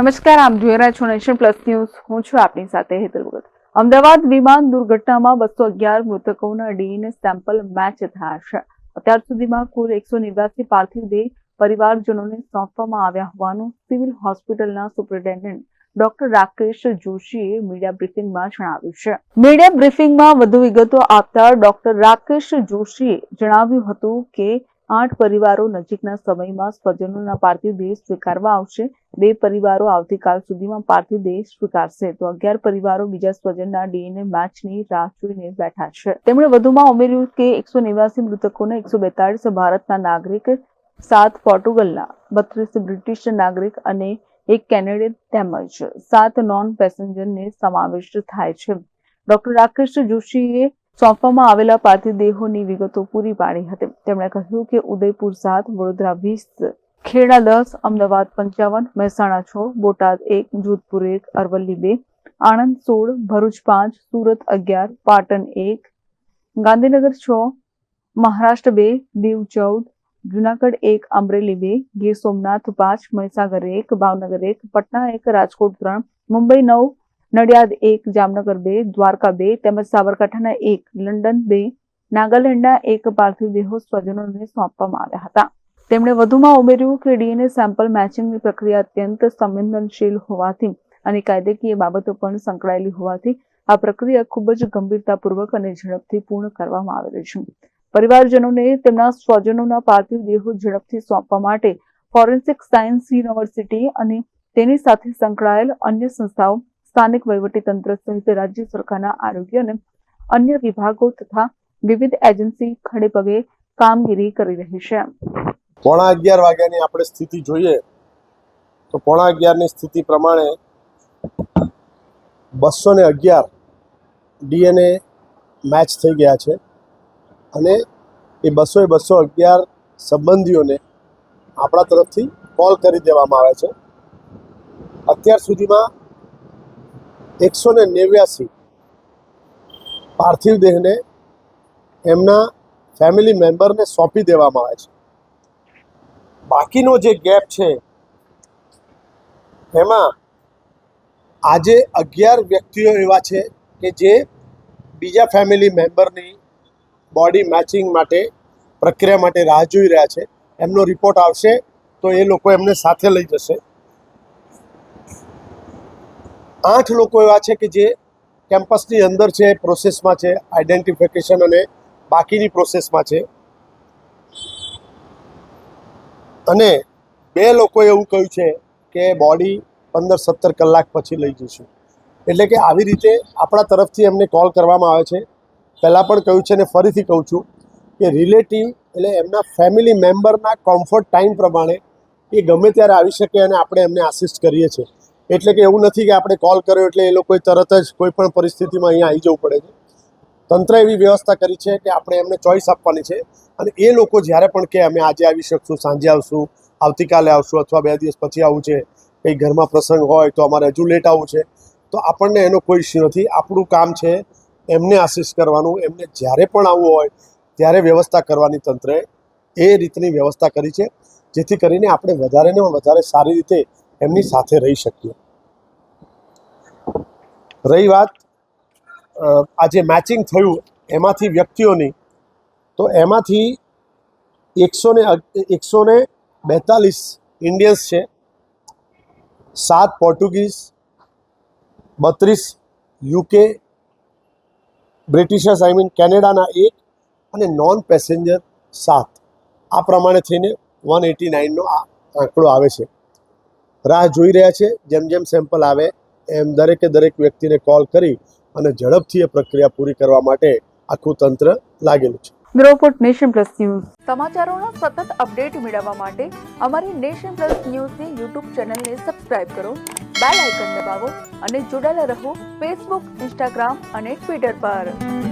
નમસ્કાર, આપ જોઈ રહ્યા છો નેશન પ્લસ ન્યૂઝ. હું છું આપની સાથે હેતલ ભગત. અમદાવાદ વિમાન દુર્ઘટનામાં બસો અગિયાર મૃતકોના ડીએનએ સેમ્પલ મેચ થયા છે. અત્યાર સુધીમાં કુલ એકસો નેવ્યાસી પાર્થિવ દેહ પરિવારજનોને સોંપવામાં આવ્યા હોવાનું સિવિલ હોસ્પિટલના સુપ્રિન્ટેન્ડન્ટ ડોક્ટર રાકેશ જોશીએ મીડિયા બ્રીફિંગમાં જણાવ્યું છે. મીડિયા બ્રીફિંગમાં વધુ વિગતો આપતા ડોક્ટર રાકેશ જોશીએ જણાવ્યું હતું કે આઠ પરિવારો નજીકના સમયમાં સ્વજનોના પાર્થિવ દેહ સ્વીકારવા આવશે. બે પરિવારો આવતીકાલ સુધીમાં પાર્થિવ દેહ સ્વીકારશે. તો અગિયાર પરિવારો બીજા સ્વજનના ડીએનએ મેચની રાહ જોઈને બેઠા છે. તેમણે વધુમાં ઉમેર્યું કે એકસો નેવાસી મૃતકોને એકસો બેતાળીસ ભારતના નાગરિક, સાત પોર્ટુગલના બત્રીસ બ્રિટિશ નાગરિક અને એક કેનેડિયન તેમજ સાત નોન પેસેન્જરને સમાવેશ થાય છે. ડોક્ટર રાકેશ જોશીએ સોંપવામાં આવેલા પાર્થિવ દેહોની વિગતો પૂરી પાડી હતી. તેમણે કહ્યું કે ઉદયપુર સાત, વડોદરા વીસ, ખેડા દસ, અમદાવાદ પંચાવન, મહેસાણા છ, બોટાદ એક, જોધપુર એક, અરવલ્લી બે, આણંદ સોળ, ભરૂચ પાંચ, સુરત અગિયાર, પાટણ એક, ગાંધીનગર છ, મહારાષ્ટ્ર બે, દીવ ચૌદ, જુનાગઢ એક, અમરેલી બે, ગીર સોમનાથ પાંચ, મહીસાગર એક, ભાવનગર એક, પટના એક, રાજકોટ ત્રણ, મુંબઈ નવ નડિયાદ એક, જામનગર બે, દ્વારકા બે, તેમજ સાબરકાંઠાના એક, લંડન બે, નાગાલેન્ડના એક પાર્થિવ દેહો સ્વજનોને સોંપવામાં આવ્યા હતા. તેમણે વધુમાં ઉમેર્યું કે ડીએનએ સેમ્પલ મેચિંગની પ્રક્રિયા અત્યંત સંવેદનશીલ હોવાથી અને કાયદેકીય બાબતો પણ સંકળાયેલી હોવાથી આ પ્રક્રિયા ખૂબ જ ગંભીરતાપૂર્વક અને ઝડપથી પૂર્ણ કરવામાં આવેલી છે. પરિવારજનોને તેમના સ્વજનોના પાર્થિવ દેહો ઝડપથી સોંપવા માટે ફોરેન્સિક સાયન્સ યુનિવર્સિટી અને તેની સાથે સંકળાયેલ અન્ય સંસ્થાઓ સ્થાનિક વહીવટીતંત્ર સહિત રાજ્ય સરકારના આરોગ્ય અને અન્ય વિભાગો તથા વિવિધ એજન્સી ખડે પગે કામગીરી કરી રહી છે. પોણા અગિયાર વાગ્યાની આપણે સ્થિતિ જોઈએ તો પોણા અગિયારની સ્થિતિ પ્રમાણે બસો ને અગિયાર ડીએનએ મેચ થઈ ગયા છે અને એ બસો એ બસો અગિયાર સંબંધીઓને આપણા તરફથી કોલ કરી દેવામાં આવે છે. અત્યાર સુધીમાં એકસો ને નેવ્યાસી પાર્થિવ દેહને એમના ફેમિલી મેમ્બરને સોંપી દેવામાં આવે છે. બાકીનો જે ગેપ છે, એમાં આજે અગિયાર વ્યક્તિઓ એવા છે કે જે બીજા ફેમિલી મેમ્બરની બોડી મેચિંગ માટે પ્રક્રિયા માટે રાહ જોઈ રહ્યા છે. એમનો રિપોર્ટ આવશે તો એ લોકો એમને સાથે લઈ જશે. આઠ લોકો એવા છે કે જે કેમ્પસની અંદર છે, પ્રોસેસમાં છે આઈડેન્ટિફિકેશન અને બાકીની પ્રોસેસમાં છે. અને બે લોકોએ એવું કહ્યું છે કે બોડી પંદર સત્તર કલાક પછી લઈ જઈશું એટલે કે આવી રીતે આપણા તરફથી એમને કોલ કરવામાં આવે છે. પહેલાં પણ કહ્યું છે ને ફરીથી કહું છું કે રિલેટિવ એટલે એમના ફેમિલી મેમ્બરના કમ્ફર્ટ ટાઈમ પ્રમાણે એ ગમે ત્યારે આવી શકે અને આપણે એમને આસિસ્ટ કરીએ છીએ. એટલે કે એવું નથી કે આપણે કોલ કર્યો એટલે એ લોકોએ તરત જ કોઈ પણ પરિસ્થિતિમાં અહીંયા આવી જવું પડે છે. તંત્ર એવી વ્યવસ્થા કરી છે કે આપણે એમને ચોઈસ આપવાની છે અને એ લોકો જ્યારે પણ કે અમે આજે આવી શકશું, સાંજે આવશું, આવતીકાલે આવશું અથવા બે દિવસ પછી આવવું છે, કંઈ ઘરમાં પ્રસંગ હોય તો અમારે હજુ લેટ આવવું છે, તો આપણને એનો કોઈ ઇસ્યુ નથી. આપણું કામ છે એમને આશિષ કરવાનું, એમને જ્યારે પણ આવવું હોય ત્યારે વ્યવસ્થા કરવાની તંત્રએ એ રીતની વ્યવસ્થા કરી છે, જેથી કરીને આપણે વધારે ને વધારે સારી રીતે એમની સાથે રહી શકીએ. રહી વાત આ જે મેચિંગ થયું, એમાંથી વ્યક્તિઓની, તો એમાંથી એકસો ને એકસો ને બેતાલીસ ઇન્ડિયન્સ છે, સાત પોર્ટુગીઝ બત્રીસ યુકે બ્રિટિશર્સ આઈ મીન કેનેડાના એક અને નોન પેસેન્જર સાત. આ પ્રમાણે થઈને વન એટી નાઇનનો આ આંકડો આવે છે. રાહ જોઈ રહ્યા છે. જેમ જેમ સેમ્પલ આવે એમ દરેકે દરેક વ્યક્તિને કોલ કરી અને ઝડપથી એ પ્રક્રિયા પૂરી કરવા માટે આખું તંત્ર લાગેલું છે. Bureau report nation plus news. સમાચારોના સતત અપડેટ મેળવવા માટે અમારી નેશન પ્લસ ન્યૂઝની યુટ્યુબ ચેનલને સબસ્ક્રાઇબ કરો બેલ આઇકન દબાવો અને જોડાયેલા રહો ફેસબુક ઇન્સ્ટાગ્રામ અને ટ્વિટર પર.